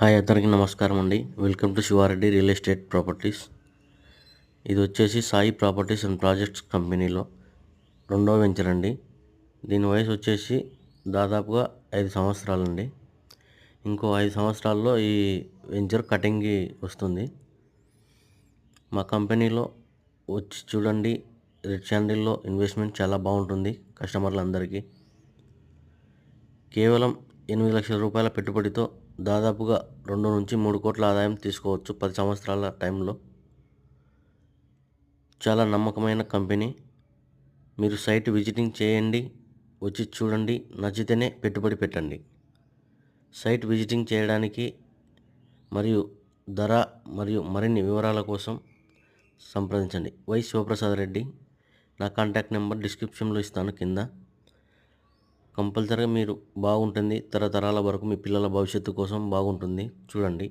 Hi అందరికీ నమస్కారం అండి. Welcome to Shivareddy real estate properties. ఇది వచ్చేసి సాయి ప్రాపర్టీస్ అండ్ ప్రాజెక్ట్స్ కంపెనీలో రెండో వెంచర్ అండి. దీని వయసు వచ్చేసి దాదాపుగా ఐదు సంవత్సరాలండి. ఇంకో ఐదు సంవత్సరాల్లో ఈ వెంచర్ కటింగ్కి వస్తుంది. మా కంపెనీలో వచ్చి చూడండి రెడ్ శాండిల్లో ఇన్వెస్ట్మెంట్ చాలా బాగుంటుంది కస్టమర్లందరికీ. కేవలం ఎనిమిది లక్షల రూపాయల పెట్టుబడితో దాదాపుగా రెండు నుంచి మూడు కోట్ల ఆదాయం తీసుకోవచ్చు పది సంవత్సరాల టైంలో. చాలా నమ్మకమైన కంపెనీ. మీరు సైట్ విజిటింగ్ చేయండి వచ్చి చూడండి నచ్చితేనే పెట్టుబడి పెట్టండి. సైట్ విజిటింగ్ చేయడానికి మరియు ధర మరియు మరిన్ని వివరాల కోసం సంప్రదించండి. వై శివప్రసాద్ రెడ్డి నా కాంటాక్ట్ నెంబర్ డిస్క్రిప్షన్లో ఇస్తాను కింద. కంపల్సరీగా మీరు బాగుంటుంది తరతరాల వరకు మీ పిల్లల భవిష్యత్తు కోసం బాగుంటుంది. చూడండి.